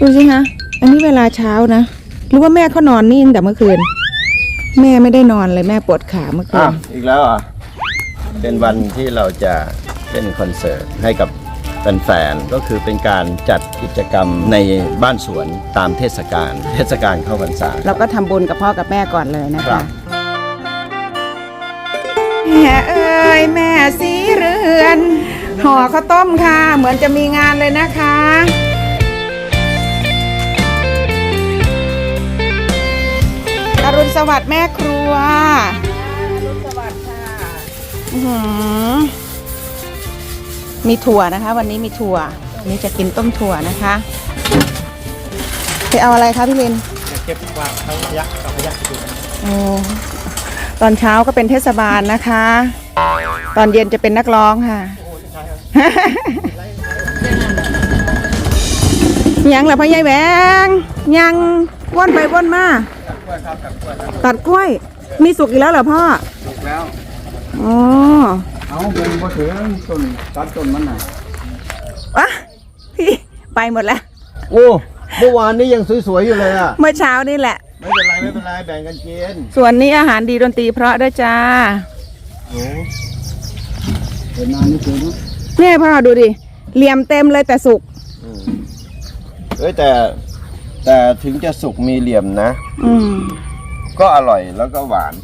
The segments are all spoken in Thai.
ดูสิคะอันนี้เวลาเช้านะหรือว่าแม่เขานอนนี่ตั้งแต่เมื่อคืน แม่ไม่ได้นอนเลยแม่ปวดขาเมื่อคือ้าวนอีกแล้วเหรอะเป็นวันที่เราจะเล่นคอนเสิร์ตให้กับแฟนๆก็คือเป็นการจัดกิจกรรมในบ้านสวนตามเทศกาลเทศกาลเข้าพรรษา เราก็ทำบุญกับพ่อกับแม่ก่อนเลยนะครัคะบ แม่เอ้ยแม่สีเรือนห่อข้าวต้มค่ะ เหมือนจะมีงานเลยนะคะ รุณสวัสดิ์แม่ครัวอรุณสวัสดิ์ค่ะมีถั่วนะคะ วันนี้มีถั่ววันนี้จะกินต้มถั่วนะคะไปเอาอะไรคะพี่ลินเก็บวางทั้งขยะกับขยะอยู่โอ้ตอนเช้าก็เป็นเทศบาลนะคะ ตอนเย็นจะเป็นนักร้องค่ะยังเหรอพ่อใหญ่แหวงยังว่อนไปว่อนมา ตัดกล้วย มีสุกอีกแล้วเหรอพ่อ ถูกแล้ว อ๋อเอาเป็นพอถึงต้นตัดต้นมันน่ะวะพี่ไปหมดแล้ว โอ้เมื่อวานนี้ยังสวยๆอยู่เลยอะ เมื่อเช้านี่แหละ ไม่เป็นไรไม่เป็นไรแบ่งกันกินส่วนนี้อาหารดีดนตรีเพราะด้วยจ้า โอ้เป็นนานนี่คือเนาะเนี่ยพ่อดูดิ เหลี่ยมเต็มเลยแต่สุก เอ้ยแต่ แต่ถึงจะสุกมีเหลี่ยมนะ อืมก็อร่อยแล้วก็หวาน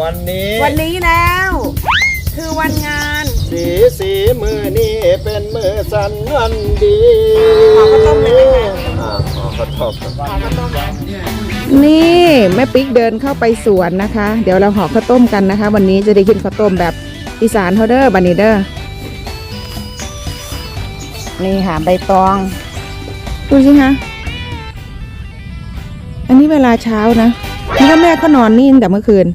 วันนี้วันนี้แล้ว คือวันงานสีสีมือนี่เป็นมือสันวันดีขอข้าวต้มเลยนะคะอ่าขอข้าวต้มนี่แม่ปิ๊กเดินเข้าไปสวนนะคะ เดี๋ยวเราห่อข้าวต้มกันนะคะ วันนี้จะได้กินข้าวต้มแบบอีสานเฮาเดอร์บันนีเดอร์นี่ค่ะใบตอง ดูสิคะ อันนี้เวลาเช้านะนี่ก็แม่เขานอนนี่ตั้งแต่เมื่อคืน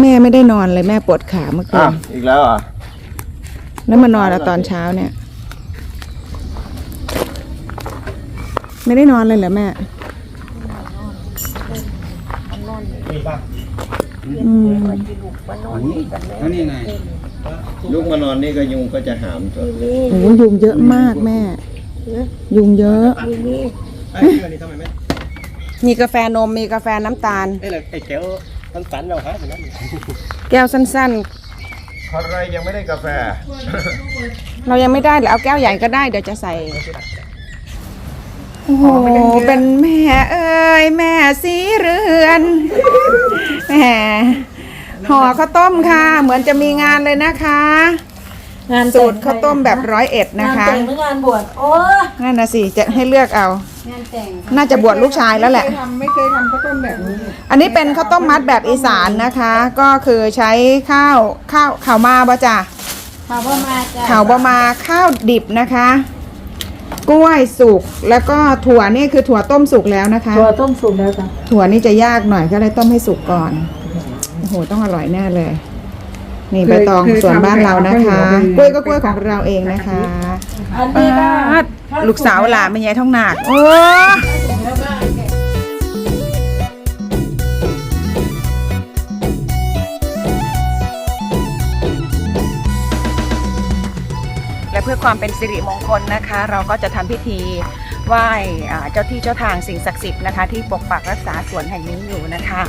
แม่ไม่ได้นอนเลยแม่ปวดขาเมื่อคือ้านวอีกแล้วเหรอะแล้วมานอนแล้วตอนเช้าเนี่ย ไม่ได้นอนเลยเหรอแม่นี่ป่ะอืมอันนี้อันนี้ไงลูกมานอนนี่ก็ยุงก็จะหามจนโอ้โหยุงเยอะมากแม่ ยุงเยอะ ไอ้เรื่องนี้ทำไมไม่ มีกาแฟนมมีกาแฟน้ำตาลไอ้เลยไอ้แก้วตั้งสันเราฮะอย่างนั้นแก้วสั้นใครยังไม่ได้กาแฟ ๆ เรายังไม่ได้เดี๋ยวเอาแก้วใหญ่ก็ได้เดี๋ยวจะใส่โอ้โหเป็นแม่เอ้ยแม่สีเรือนแหมห่อข้าวต้มค่ะ เหมือนจะมีงานเลยนะคะ งานสูตรข้าวต้มแบบร้อยเอ็ดนะคะงานแต่งหรืองานบวชโอ้นั่นนะสิจะให้เลือกเอา งานแต่งน่าจะบวชลูกชายแล้วแหละ ไม่เคยทำข้าวต้มแบบนี้อันนี้เป็นข้าวต้มมัดแบบอีสานนะคะ ก็คือใช้ข้าวข้าวข้าวมาบ่จ้ะข่าวว่ามาจ้ะข้าวบะมาข้าวดิบนะคะ กล้วยสุกแล้วก็ถั่วนี่คือถั่วต้มสุกแล้วนะคะ ตัวต้มสุกแล้วจ้ะถั่วนี่จะยากหน่อยก็เลยต้มให้สุกก่อนโอ้โหต้องอร่อยแน่เลย นี่ใบตองเคยส่วนบ้านเรานะคะทำแบบกล้วยก็กล้วยของเราเองนะคะอันนี้ก็ปาดลูกสาวหลานเป็นยายท้องหนักโอ้และเพื่อความเป็นสิริมงคลนะคะ เราก็จะทำพิธีไหว้อ่าเจ้าที่เจ้าทางสิ่งศักดิ์สิทธิ์นะคะ ที่ปกปักรักษาสวนแห่งนี้อยู่นะคะ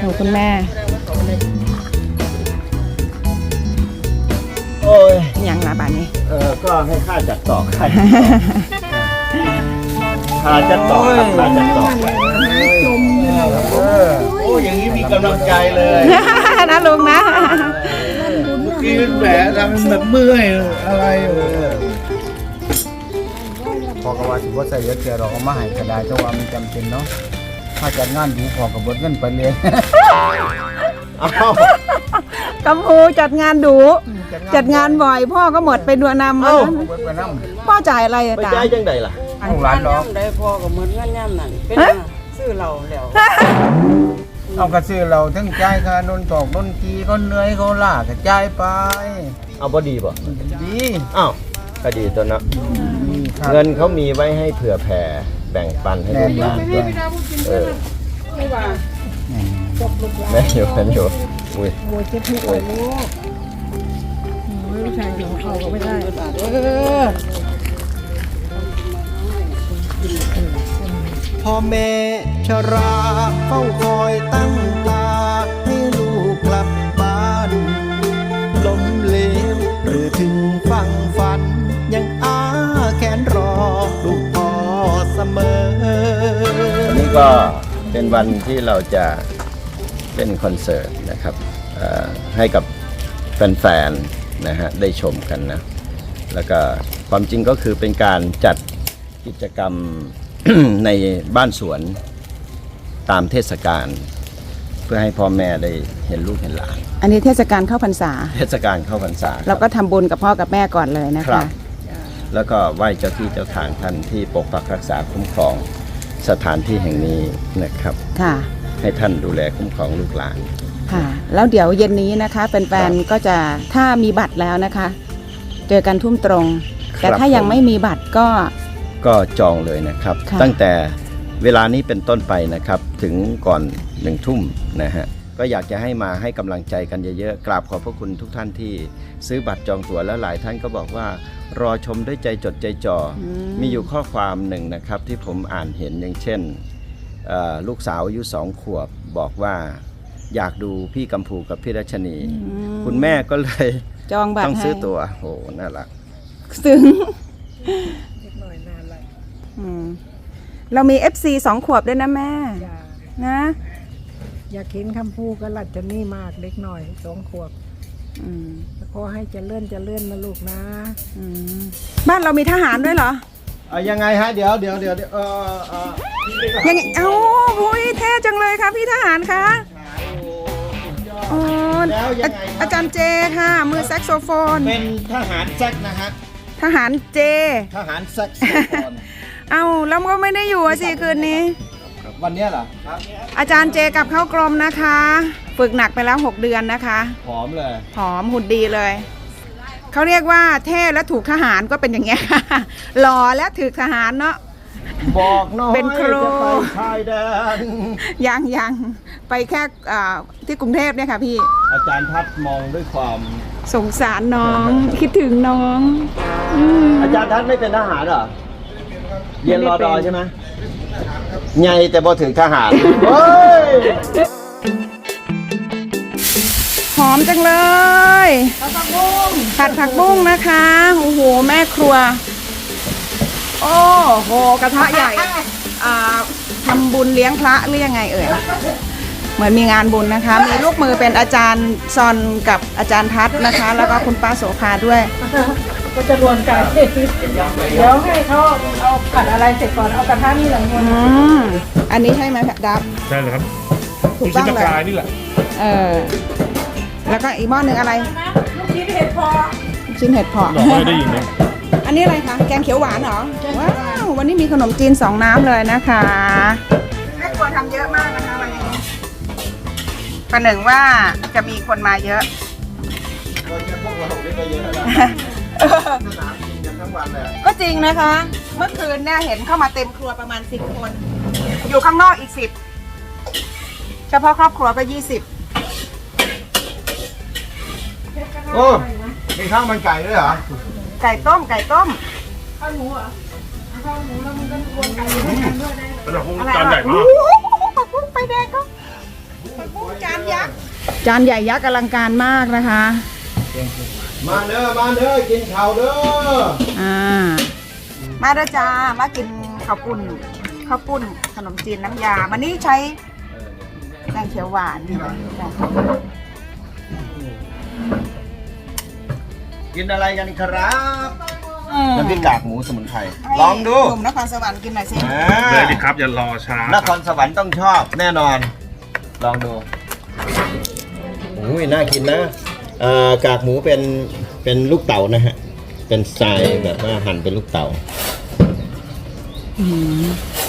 หนูคุณแม่ โอ้ย ยังละบานนี้ เออ ก็ให้ข้าจัดต่อข้าจัดต่อข้าจัดต่อครับข้าจัดต่อเออโอ้ยอย่างนี้มีกำลังใจเลยนะลุงนะกินแหมทำแบบเมื่อยอะไรพอกว่าสิว่าใส่เยอะเทียเราก็มาให้กระดาษจังว่ามันจำเป็นเนาะ ถ้าจัดงานดูพอกับเบิดเงินไปเลยเอ้ากัมพูจัดงานดูจัดงานบ่อย พ่อก็หมดไปดวนนำเอ้าเบิดไปน้ำพ่อจ่ายอะไรอะไปตาจ่ายจังใดล่ะลูกหลานดอกได้พอกับเหมือนเงินย่ำนั่นเป็นฮะ ซื้อเราแล้วเอากระซื้อเราทั้งจ่ายค่านนตอกนนทีเขาเหนื่อยเขาล่ากระจายไปเอาบ่ดีบ่ดีอ้าวก็ดีตัวนะดีครับ เงินเขามีไว้ให้เผื่อแผ่แบ่งปันให้ลูกหลานด้วย เออแล้วแม่อยู่แม่อยู่อุ้ยโอ้ยเจ็บหัวลูกใช่ของเขาก็ไม่ได้เออพ่อแม่ชราเฝ้าคอยตั้งตาให้ลูกกลับบ้านล้มเหลวหรือถึงฟังฝันยัง ก็เป็นวันที่เราจะเล่นคอนเสิร์ตนะครับเอ่อให้กับแฟนๆนะฮะได้ชมกันนะ แล้วก็ความจริงก็คือเป็นการจัดกิจกรรมในบ้านสวนตามเทศกาลเพื่อให้พ่อแม่ได้เห็นลูกเห็นหลาน อันนี้เทศกาลเข้าพรรษา เทศกาลเข้าพรรษา เราก็ทำบุญกับพ่อกับแม่ก่อนเลยนะครัคะบแล้วก็ไหว้เจ้าที่เจ้าทางท่านที่ปกปักรักษาคุ้มครอง สถานที่แห่งนี้นะครับ ค่ะ ให้ท่านดูแลคุ้มครองลูกหลาน ค่ะ แล้วเดี๋ยวเย็นนี้นะคะแฟนๆก็จะถ้ามีบัตรแล้วนะคะ เจอกันทุ่มตรง ครับแต่ถ้ายังผม ไม่มีบัตรก็ ก็จองเลยนะครับ ค่ะ ตั้งแต่เวลานี้เป็นต้นไปนะครับ ถึงก่อนหนึ่งทุ่มนะฮะ ก็อยากจะให้มาให้กำลังใจกันเยอะๆ กราบขอบพระคุณทุกท่านที่ ซื้อบัตรจองตั๋วแล้วหลายท่านก็บอกว่า รอชมด้วยใจจดใจจ่อออืมมีอยู่ข้อความหนึ่งนะครับที่ผมอ่านเห็นอย่างเช่นเอ่อลูกสาวอายุสองขวบบอกว่าอยากดูพี่กัมพูกับพี่รัชนี คุณแม่ก็เลยจองบัตรต้องซื้อให้ตั๋วโหน่ารัก ซึ้งอืมเรามี FC สองขวบด้วยนะแม่นะ อยากเห็นคำพูดก็หลัดจะนี่มากเล็กหน่อยสองขวบอืมขอให้เจะเลื่อนจะเลื่อนนะลูกนะ อืมบ้านเรามีทหารด้วยเหรอ เอายังไงฮะ เดี๋ยวเดี๋ยวเดี๋ยวเดี๋ยวเออเออยังไงเอ้าหุยเท่จังเลยค่ะพี่ทหารคะอ๋อแล้วยังไงอาจารย์เจค่ะ มือแซกโซโฟน เป็นทหารแซกนะฮะ ทหารเจ ทหารแซกโซโฟน เอ้าแล้วก็ไม่ได้อยู่อะสิคืนนี้ วันเนี้ยเหรออาจารย์เจกลับเข้ากรมนะคะ ฝึกหนักไปแล้ว 6 เดือนนะคะหอมเลยหอมหุ่นดีเลย เขาเรียกว่าเท่และถูกทหารก็เป็นอย่างเงี้ยค่ะหล่อและถูกทหารเนาะ บอกน้อยเป็นครู จะไปชายแดนยังยังไปแค่อ่าที่กรุงเทพเนี่ยค่ะพี่ อาจารย์พัดมองด้วยความ สงสารน้อง คิดถึงน้องอืม อาจารย์ทัดไม่เป็นทหารเหรอ เรียนไม่รอได้ดเป็นอใช่ไหม ไงแต่พอถึงทหารเฮ้ยหอมจังเลยผัดผักบุ้งผัดผักบุ้งนะคะ โอ้โห แม่ครัว โอ้โห กระทะใหญ่ อ่าทำบุญเลี้ยงพระหรือยังไงเอ่ย เหมือนมีงานบุญนะคะ มีลูกมือเป็นอาจารย์ซอนกับอาจารย์ทัศน์นะคะ แล้วก็คุณป้าโสภาด้วย ก็จะรวมกันเดี๋ยวให้เขาเอาผัดอะไรเสร็จก่อนเอากระทะนี่หลังอืมอันนี้ใช่ไหมดับ ใช่เลยครับถูกลูกต้ชิ้อนงปลาเลยกายนี่แหละเออ แล้วก็อีกหม้อหนึ่งอะไร ลูกชิ้นเห็ดพอลูกชิ้นเห็ดเผาะ หลอกไม่ได้ยินเลยอันนี้อะไรคะ แกงเขียวหวานเหรอ ว้าว วันนี้มีขนมจีนสองน้ำเลยนะคะแม่ครัวทำเยอะมากนะคะวันนี้ประหนึ่งว่าจะมีคนมาเยอะ พวกเราไม่ไปเยอะแล้วสนามกินกันทั้งวันเลยก็จริงนะคะ เมื่อคืนเนี่ยเห็นเข้ามาเต็มครัวประมาณสิบคน อยู่ข้างนอกอีกสิบเฉพาะครอบครัวก็ยี่สิบโอ้มีข้าวมันไก่ด้วยเหรอ ไก่ต้มไก่ต้มระดับพวกอะไรจานใหญ่มากโอ้โหผักบุ้งไฟแดงก็ผักบุ้งจานยักษ์ จานใหญ่ยักษ์อลังการมากนะคะ มาเด้อมาเด้อกินข้าวเด้ออ่ามาเด้อจ้ามากินข้าวปุ้นข้าวปุ้นขนมจีนน้ำยา วันนี้ใช้แกงเขียวหวานจ้ะกินอะไรกันครับอืมน้ำพริกกากหมูสมุนไพรลองดูหนุ่มนครสวรรค์กินหน่อยสิอ่าเลยดิครับอย่ารอช้านครสวรรค์ต้องชอบแน่นอน ลองดูอุ้ยน่ากินนะเอ่อ กากหมูเป็นเป็นลูกเต๋านะฮะ เป็นสไตล์แบบว่าหั่นเป็นลูกเต๋า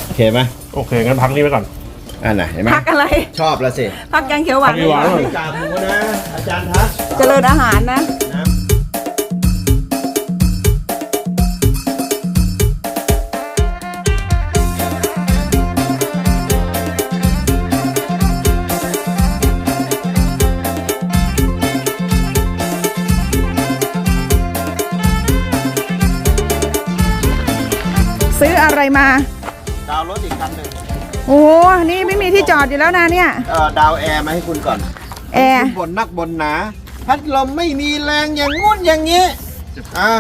โอเคไหมโอเค งั้นพักนี้ไว้ก่อน อันไหนเห็นไหมพักอะไร ชอบแล้วสิ พักแกงเขียวหวานพักเขียวหวานน้ำพริกกากหมูนะ อาจารย์ทัศน์เจริญอาหารนะ มา ดาวรถอีกคันหนึ่งโอ้โหนี่ไม่มีที่จอดอยู่แล้วนะเนี่ยเอ่อดาวแอร์มาให้คุณก่อนแอร์คุณบนนักบนหนาพัดลมไม่มีแรงอย่างงู้นอย่างนี้อะ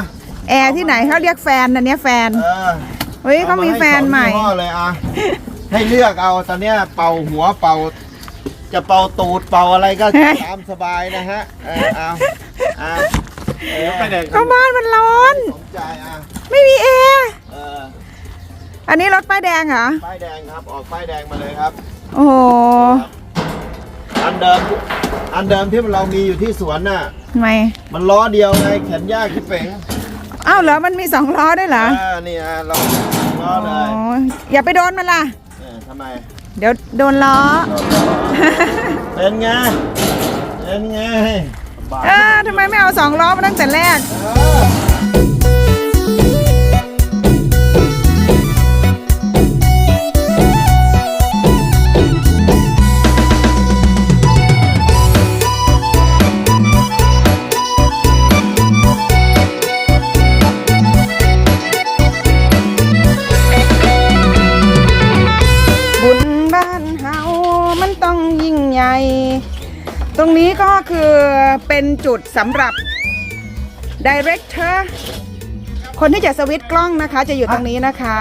แอร์ที่ไหนเขาเรียกแฟนนะเนี่ยแฟนเออเฮ้ยเขามีแฟนใหม่เอาาให้สองยี่ห้อเลยอะให้เลือกเอาตอนเนี้ยเป่าหัวเป่า จะเป่าตูดเป่าอะไรก็ตามสบายนะฮะเออเอาเอาเออไปไหนก็บ้านมันร้อน สมใจอะไม่มีแอร์เออ อันนี้รถป้ายแดงเหรอ ป้ายแดงครับ ออกป้ายแดงมาเลยครับ โอ้โห อันเดิม อันเดิมที่เรามีอยู่ที่สวนน่ะ ทำไม มันล้อเดียวไงแขนยากที่เป๋งอ้าวเหรอ มันมีสองล้อด้วยเหรออ่านี่อะเราล้อเลอ๋อยอย่าไปโดนมันล่ะ เออทำไมเดี๋ยวโดนล้อ เป็นไง เป็นไง เออทำไมไม่เอาสองล้อมาตั้งแต่แรกบุญ จุดสำหรับ Director คนที่จะสวิตช์กล้องนะคะ จะอยู่ตรงนี้นะคะ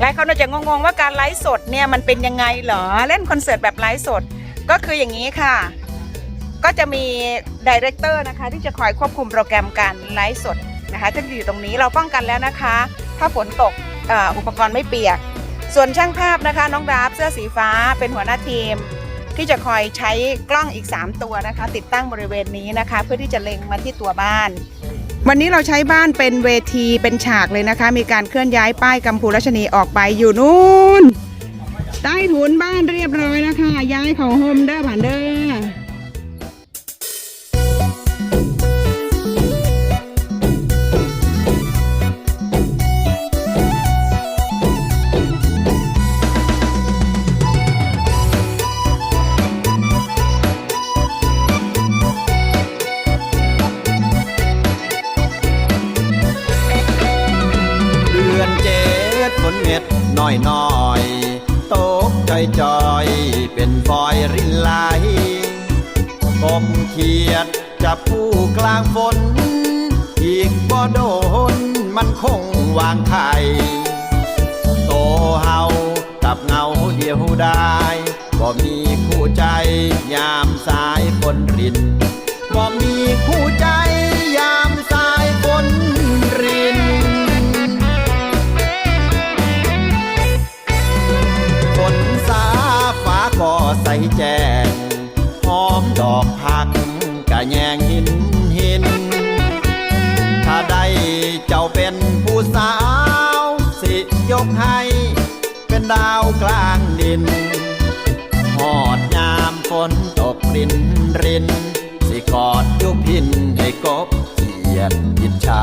หลายคนอาจจะงงๆว่าการไลฟ์สดเนี่ยมันเป็นยังไงเหรอ เล่นคอนเสิร์ตแบบไลฟ์สดก็คืออย่างนี้ค่ะ ก็จะมีดีเรคเตอร์นะคะ ที่จะคอยควบคุมโปรแกรมการไลฟ์สดนะคะจะอยู่ตรงนี้เราป้องกันแล้วนะคะ ถ้าฝนตกออุปกรณ์ไม่เปียก ส่วนช่างภาพนะคะ น้องดาบเสื้อสีฟ้าเป็นหัวหน้าทีม ที่จะคอยใช้กล้องอีก 3 ตัวนะคะ ติดตั้งบริเวณนี้นะคะ เพื่อที่จะเล็งมาที่ตัวบ้าน วันนี้เราใช้บ้านเป็นเวทีเป็นฉากเลยนะคะ มีการเคลื่อนย้ายป้ายกัมพูรัชนีออกไปอยู่นู่นใต้ถุนบ้านเรียบร้อยแล้วค่ะย้ายเขาโฮมเด้อผ่านเดอร์ ไข่โตเฮากับเงาเดียวได้บ่มีคู่ใจยามสายฝนรินบ่มีคู่ใจยามสายฝนรินฝนสาฟ้าก็ใสแจ้งหอมดอกผักกะแยงหินหิน ถ้าได้เจ้าเป็น ดาวกลางดินหอดยามฝนตกรินริน สิกอดยุพินให้กบเขียดอิจฉา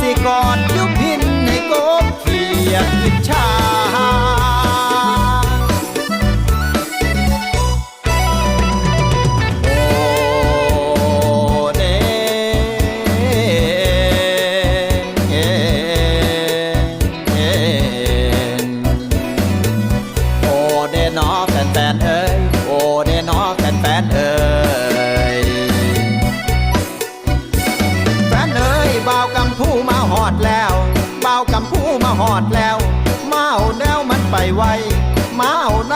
สิกอดยุพินให้กบเขียดอิจฉา